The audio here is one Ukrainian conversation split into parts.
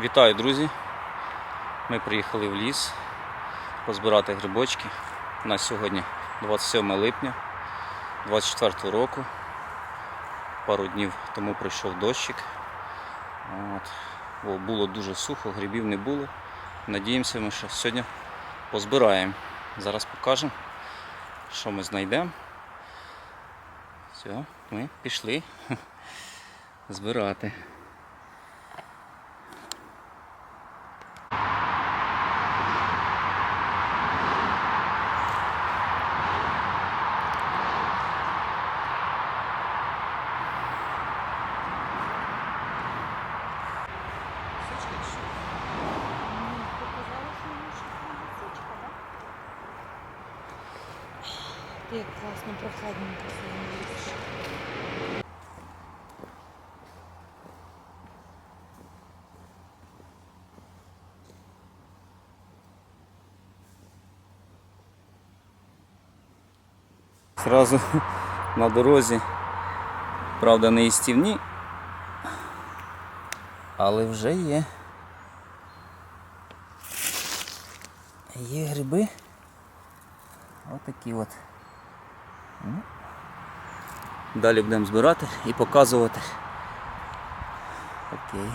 Вітаю, друзі! Ми приїхали в ліс позбирати грибочки. У нас сьогодні 27 липня 24 року. Пару днів тому прийшов дощик. От. Бо було дуже сухо, грибів не було. Надіємося, ми що сьогодні позбираємо. Зараз покажемо, що ми знайдемо. Все, ми пішли збирати. Як класно, прохладненько сьогодні ліс. Зразу на дорозі, правда, не істівні, але вже є. Є гриби. Отакі от. Ну. Далі будемо збирати і показувати. Окей.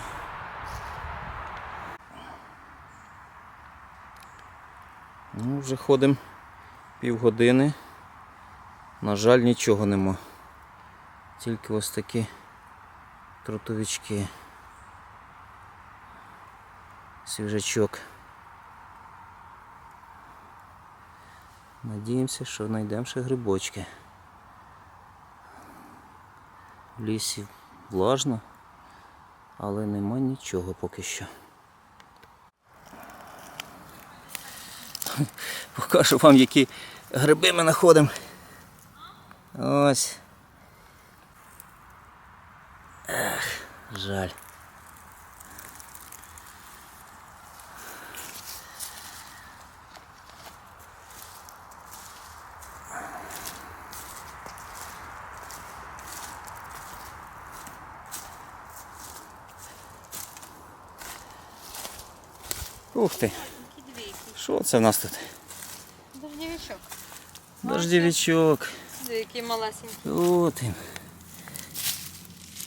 Ну, вже ходимо півгодини. На жаль, нічого нема. Тільки ось такі трутовички. Свіжачок. Надіємося, що знайдемо ще грибочки. В лісі влажно, але нема нічого поки що. Покажу вам, які гриби ми знаходимо. Ось. Ех, жаль. Ух ти, що це в нас тут? Дождівичок. Дождівичок. Який малесенький. От він.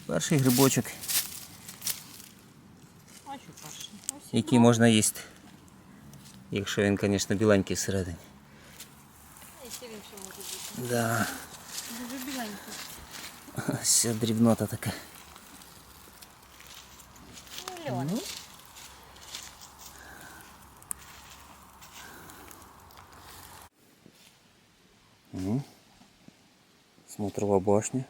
Перший грибочок, А що перший? Ось. який можна їсти. Якщо він, звісно, біленький всередині. І ще він ще може бути. Да. Дуже біленький. Ось ця дрібнота така. Ну, Смотрова башня.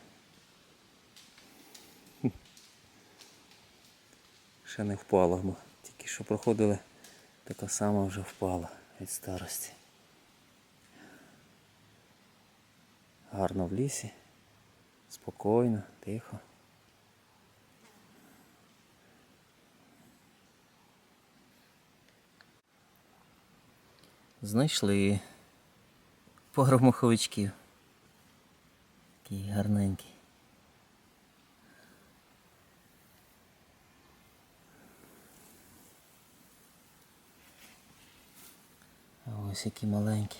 Ще не впала, бо тільки що проходили, така сама вже впала від старості. Гарно в лісі, спокійно, тихо. Знайшли пару моховичків. Такий гарненький. А ось який маленький.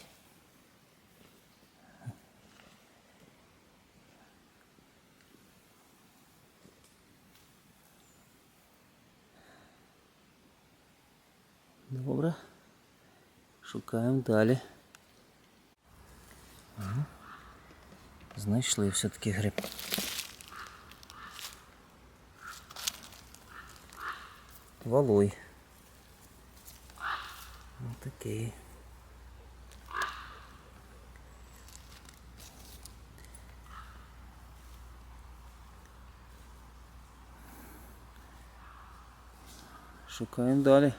Добре. Шукаємо далі. Знайшли все-таки гриб. Валуй. Ось такий. Шукаємо далі.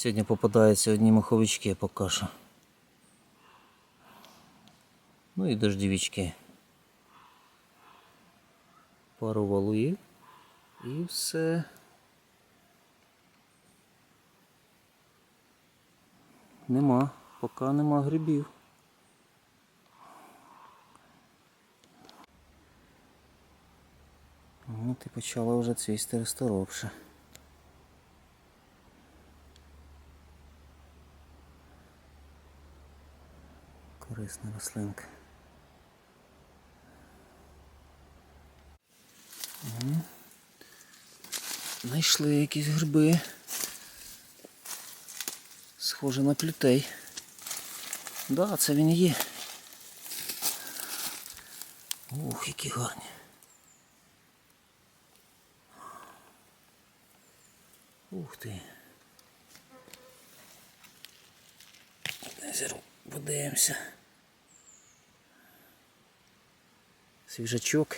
Сьогодні попадаються одні маховички поки що. Ну і дождівички. Пару валуїв і все. Нема, поки нема грибів. От і почала вже цвісти розторопша. Корисна рослинка. Знайшли якісь гриби. Схоже на плютей. Да, це він є. Ух, які гарні. Ух ти. Зараз подивимося. Свіжачок.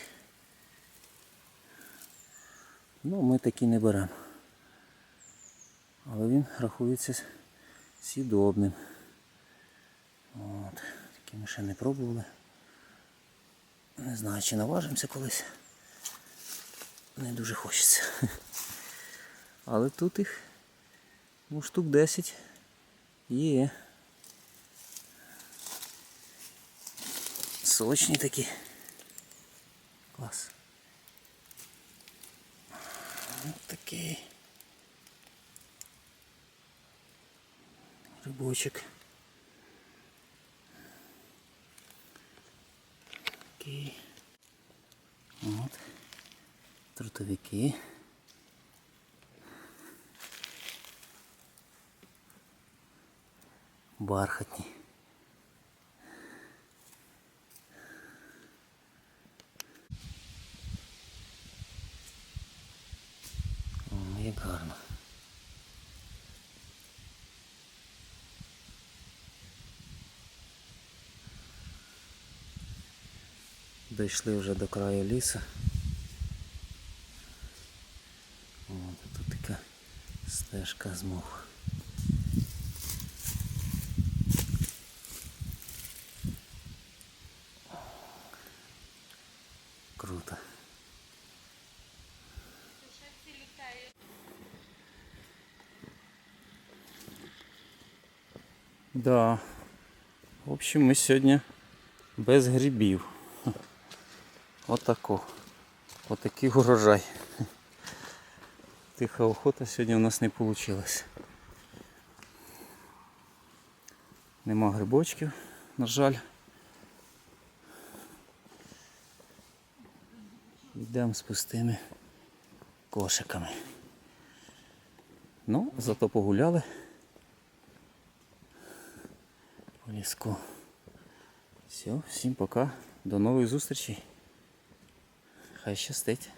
Ну, ми такі не беремо. Але він рахується сідобним. От. Такі ми ще не пробували. Не знаю, чи наважимося колись. Не дуже хочеться. Але тут їх ну, штук 10 є. Сочні такі. Клас. Ось такий. Рибочок. Такий. От. Трутовики. Бархатні. О, як гарно. Дійшли вже до краю лісу. От, тут така стежка з моху. Круто. Да. В общем, ми сьогодні без грибів. Отако. Отакий урожай. Тиха охота сьогодні у нас не вийшло. Нема грибочків, на жаль. Йдемо з пустими кошиками. Ну, зато погуляли по ліску. Все, всім пока. До нових зустрічей. Хай щастить.